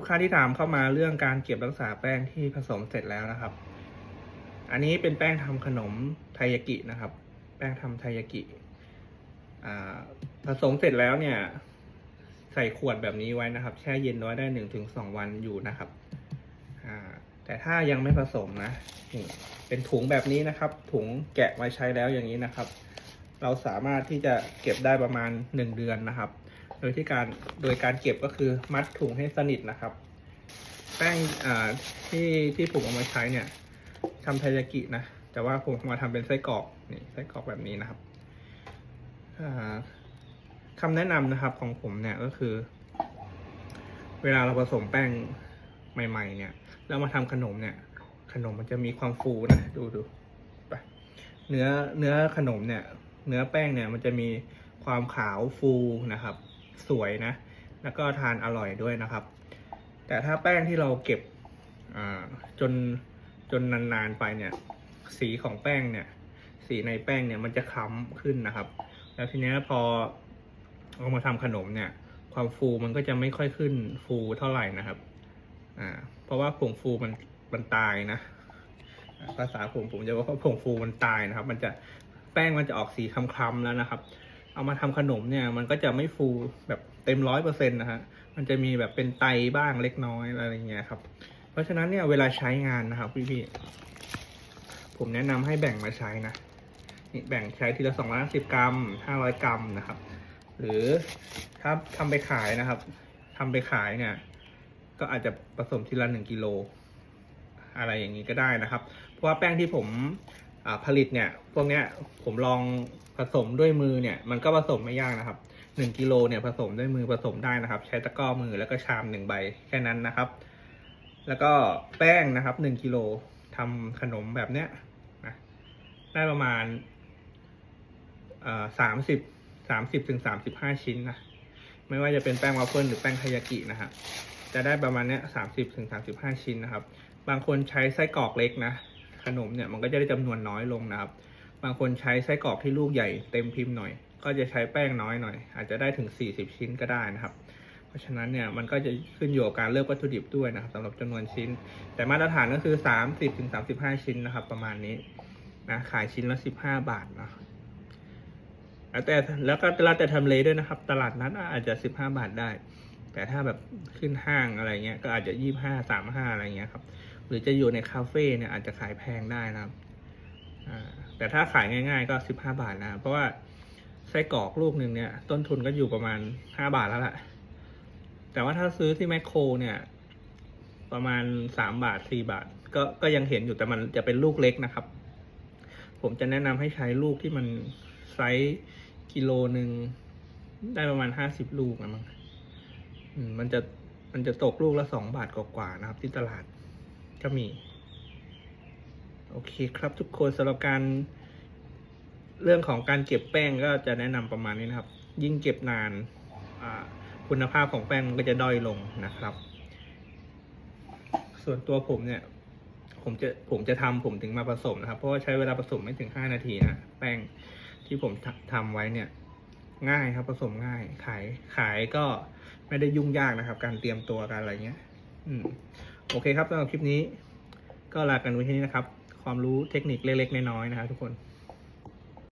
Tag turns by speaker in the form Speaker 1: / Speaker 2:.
Speaker 1: ลูกค้าที่ถามเข้ามาเรื่องการเก็บรักษาแป้งที่ผสมเสร็จแล้วนะครับ อันนี้เป็นแป้งทำขนมไทยากินะครับ แป้งทำไทยากิผสมเสร็จแล้วเนี่ย ใส่ขวดแบบนี้ไว้นะครับ แช่เย็นไว้ได้หนึ่งถึงสองวันอยู่นะครับแต่ถ้ายังไม่ผสมนะนี่เป็นถุงแบบนี้นะครับ ถุงแกะมาใช้แล้วอย่างนี้นะครับ เราสามารถที่จะเก็บได้ประมาณหนึ่งเดือนนะครับ โดยที่การโดยการเก็บก็คือมัดถุงให้สนิทนะครับ แป้งที่ที่ผมเอามาใช้เนี่ยทำไทยากินะ แต่ว่าผมมาทำเป็นไส้กรอกนี่ไส้กรอกแบบนี้นะครับอ่าคำแนะนำนะครับของผมเนี่ยก็คือ เวลาเราผสมแป้งใหม่ ๆ เนี่ยแล้วมาทำขนมเนี่ย ขนมมันจะมีความฟูนะดูดูไปเนื้อเนื้อขนมเนี่ย เนื้อแป้งเนี่ยมันจะมีความขาวฟูนะครับ สวยนะ แล้วก็ทานอร่อยด้วยนะครับ แต่ถ้าแป้งที่เราเก็บอ่าจนจนนานๆไปเนี่ย สีของแป้งเนี่ย สีในแป้งเนี่ยมันจะคล้ำขึ้นนะครับ แล้วทีเนี้ยพอเอามาทำขนมเนี่ย ความฟูมันก็จะไม่ค่อยขึ้นฟูเท่าไหร่นะครับอ่าเพราะว่าผงฟูมันมันตายนะภาษาผมผมจะว่าผงฟูมันตายนะครับ มันจะแป้งมันจะออกสีคล้ำๆแล้วนะครับ เอามาทำขนมเนี่ย มันก็จะไม่ฟูแบบเต็มร้อยเปอร์เซ็นต์นะฮะ มันจะมีแบบเป็นไตบ้างเล็กน้อยอะไรเงี้ยครับ เพราะฉะนั้นเนี่ยเวลาใช้งานนะครับพี่ๆผมแนะนำให้แบ่งมาใช้นะนี่แบ่งใช้ทีละสองร้อยสิบกรัมห้าร้อยกรัมนะครับ หรือถ้าทำไปขายนะครับทำไปขายเนี่ย ก็อาจจะผสมทีละหนึ่งกิโลอะไรอย่างนี้ก็ได้นะครับ เพราะว่าแป้งที่ผม ผลิตเนี่ยพวกเนี้ยผมลองผสมด้วยมือเนี่ย มันก็ผสมไม่ยากนะครับหนึ่งกิโลเนี่ยผสมด้วยมือผสมได้นะครับ ใช้ตะกร้อมือแล้วก็ชามหนึ่งใบแค่นั้นนะครับ แล้วก็แป้งนะครับหนึ่งกิโลทำขนมแบบเนี้ยนะได้ประมาณสามสิบสามสิบถึงสามสิบห้าชิ้นนะไม่ว่าจะเป็นแป้งวาฟเฟิลหรือแป้งไทยากินะครับจะได้ประมาณเนี้ยสามสิบถึงสามสิบห้าชิ้นนะครับ บางคนใช้ไส้กรอกเล็กนะ ขนมเนี่ยมันก็จะได้จำนวนน้อยลงนะครับ บางคนใช้ไส้กรอกที่ลูกใหญ่เต็มพิมพ์หน่อย ก็จะใช้แป้งน้อยหน่อย อาจจะได้ถึงสี่สิบชิ้นก็ได้นะครับ เพราะฉะนั้นเนี่ยมันก็จะขึ้นอยู่กับการเลือกวัตถุดิบด้วยนะครับสำหรับจำนวนชิ้น แต่มาตรฐานก็คือสามสิบถึงสามสิบห้าชิ้นนะครับ ประมาณนี้นะขายชิ้นละสิบห้าบาทเนาะแล้วแต่แล้วก็แล้วแต่ทำเลด้วยนะครับ ตลาดนัดอาจจะสิบห้าบาทได้ แต่ถ้าแบบขึ้นห้างอะไรเงี้ยก็อาจจะยี่ห้าสามห้าอะไรเงี้ยครับ หรือจะอยู่ในคาเฟ่เนี่ยอาจจะขายแพงได้นะครับแต่ถ้าขายง่าย ๆ ก็สิบห้าบาทนะเพราะว่าไส้กรอกลูกหนึ่งเนี่ย ต้นทุนก็อยู่ประมาณห้าบาทแล้วแหละแต่ว่าถ้าซื้อที่แมคโครเนี่ย ประมาณสามบาทสี่บาท ก็ก็ยังเห็นอยู่แต่มันจะเป็นลูกเล็กนะครับ ผมจะแนะนำให้ใช้ลูกที่มันไซส์กิโลหนึ่งได้ประมาณห้าสิบลูกนะมั้งมันจะมันจะตกลูกละสองบาทกว่าๆนะครับ ที่ตลาด ก็มี โอเคครับทุกคนสำหรับการเรื่องของการเก็บแป้งก็จะแนะนำประมาณนี้นะครับ ยิ่งเก็บนานคุณภาพของแป้งมันก็จะด้อยลงนะครับ ส่วนตัวผมเนี่ย ผมจะผมจะทำผมถึงมาผสมนะครับ เพราะว่าใช้เวลาผสมไม่ถึงห้านาทีนะแป้งที่ผมททำไว้เนี่ย ง่ายครับผสมง่าย ขายขายก็ไม่ได้ยุ่งยากนะครับ การเตรียมตัวการอะไรเงี้ย อืม โอเคครับสำหรับคลิปนี้ ก็ลากันไว้ที่นี้นะครับ ความรู้เทคนิคเล็กๆน้อยๆนะครับทุกคน